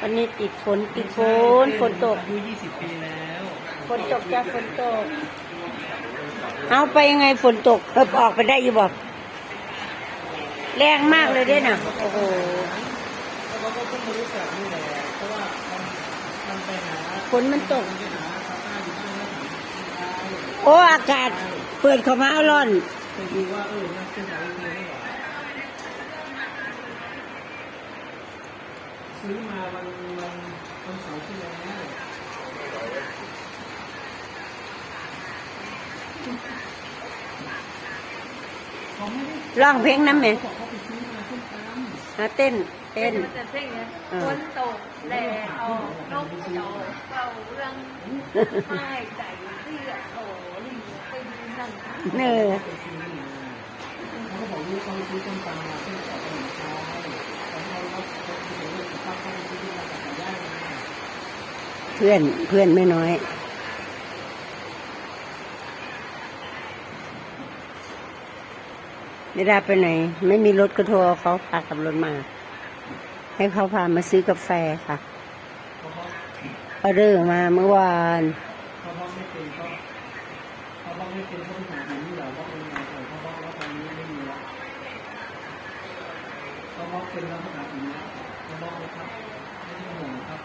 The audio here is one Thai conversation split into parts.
วันนี้ติดฝนติดฝนฝนตก อายุยี่สิบปีแล้วฝนตกจ้ะฝนตก เอาไปยังไงฝนตกเออออกไปได้อยู่บอกแรงมากเลยเด้น่ะ โอ้โหแล้วเขาก็เพิ่งมารู้จักนี่แหละเพราะว่ามันมันไปหาฝนมันตก ไปหาพาป้าอยู่ที่นั่นแล้วโอ้อากาศ เปิดเข้ามาเอาร้อน ไปดูว่าเออมันเป็นอะไรเลยหรอ ซื้อมาวันวันวันเสาร์ที่แล้วร้องเพลงน้ำไหมเขาไปซื้อมาเต้นเต้นมันจะเพ่งเนี่ยอ่าฝนตกแดดออกนกเจาเาเรื่องไม้ใจเสื้อโอลิงไปดูนังเนอเขาก็บอกลูกเขาไปซื้อส้มตำมาเพื่อจะไปขาแล้วเขารับเขาไปซื้อกับข้าวเปซื้อที่ร้านไก่ย่างมา เพื่อนเพื่อนไม่น้อยไม่ได้ไปไหน ไม่มีรถก็โทรเขาพาขับรถมา ให้เขาพามาซื้อกาแฟค่ะเขาออเดอร์มาเมื่อวานเพราะเขาไม่เป็นเขาบอกไม่เป็นเขาไปหาหาที่เหล่าว่าบอกว่าตอนนี้ไม่มีแล้ว เป็นแล้วเขาหาถึงแล้วเขาบอกเลยครับไม่ต้องห่วงครับ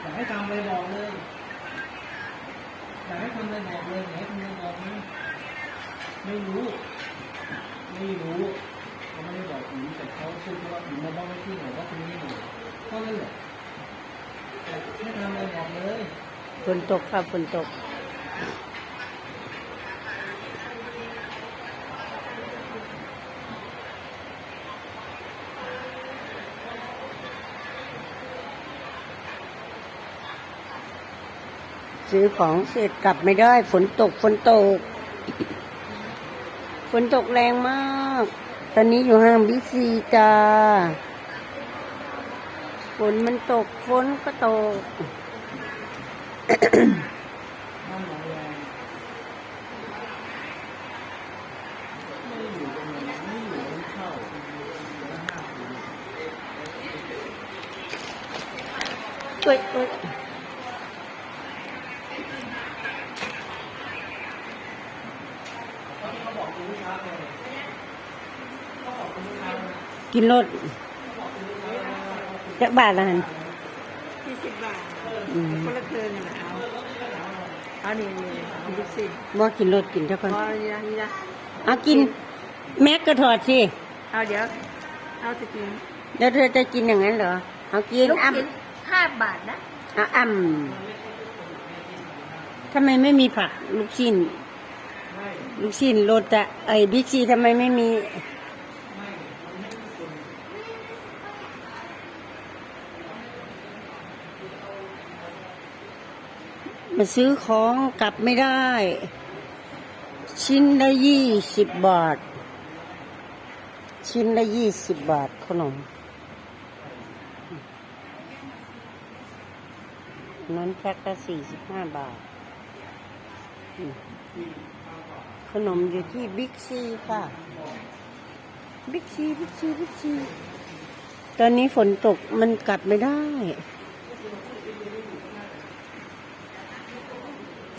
อยากให้ทำอะไรบอกเลยอยากให้ทำอะไรบอกเลยอยากให้ทำอะไรบอกนะไม่รู้ ไม่รู้เขาไม่ได้บอกถึงแต่เขาพูดว่าถึงมาบอกไม่ที่ไหนว่าตรงนี้หนูก็เลยแบบให้ทำอะไรบอกเลยฝนตกค่ะฝนตก ซื้อของเสร็จกลับไม่ได้ ฝนตกฝนตก ฝนตกแรงมาก ตอนนี้อยู่ห้างบิ๊กซีจ้าฝนมันตกฝนก็ตกห้ามหลงแรงไม่อยู่ตรงนั้นไม่อยู่ตรงเข้าแล้วห้าปี เอ้ยเอ้ย เขาบอกคุณลูกค้าเลยเขาบอกคุณลูกค้าเลย กินรถจักบาทละหันสี่สิบบาทอืมคนละคืนนะเอาเอานี่นี่นี่ดูสิว่ากินรถกินเท่าพกันอนี่นะนี่นะเอากิน แม็กก็ถอดสิเอาเดี๋ยว เอาสกินแล้วเธอจะกินอย่างนั้นเหรอเอากินลูกอ้ำชิ้นห้าบาทนะเอาอ้ำทำไมไม่มีผักลูกชิ้นลูกชิ้นรถอะไอ้บิ๊กซีทำไมไม่มี มาซื้อของกลับไม่ได้ ชิ้นละยี่สิบบาท ชิ้นละยี่สิบบาทขนมนั้นแพ็คละสี่สิบห้าบาท ขนมอยู่ที่บิ๊กซีค่ะ บิ๊กซี บิ๊กซี บิ๊กซี ตอนนี้ฝนตกมันกลับไม่ได้ ฝ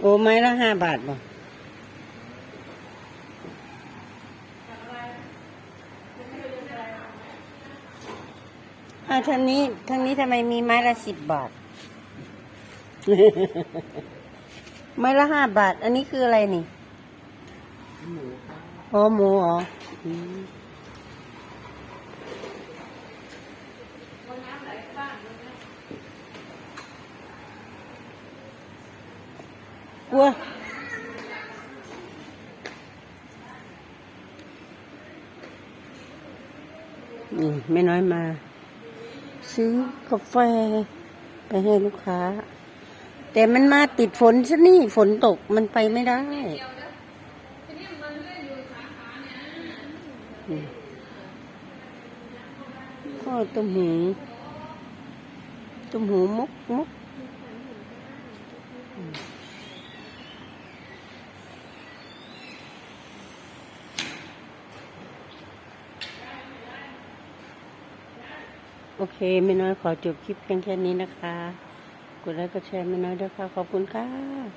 โอ้ไม้ละห้าบาทบ่อ่าทางนี้ทางนี้ทำไมมีไม้ละสิบบาท ไม้ละห้าบาท อันนี้คืออะไรนี่ หมูครับอ๋อหมูเหรออื ลัวนี่แม่น้อยมา ซื้อกาแฟ ไปให้ลูกค้า แต่มันมาติดฝนซะนี่ฝนตกมันไปไม่ได้ก็ตุ้มหูตุ้มหูมุกมุก โอเคไม่น้อยขอจบคลิปเพียงแค่นี้นะคะ กดไลค์กดแชร์ไม่น้อยด้วยค่ะ ขอบคุณค่ะ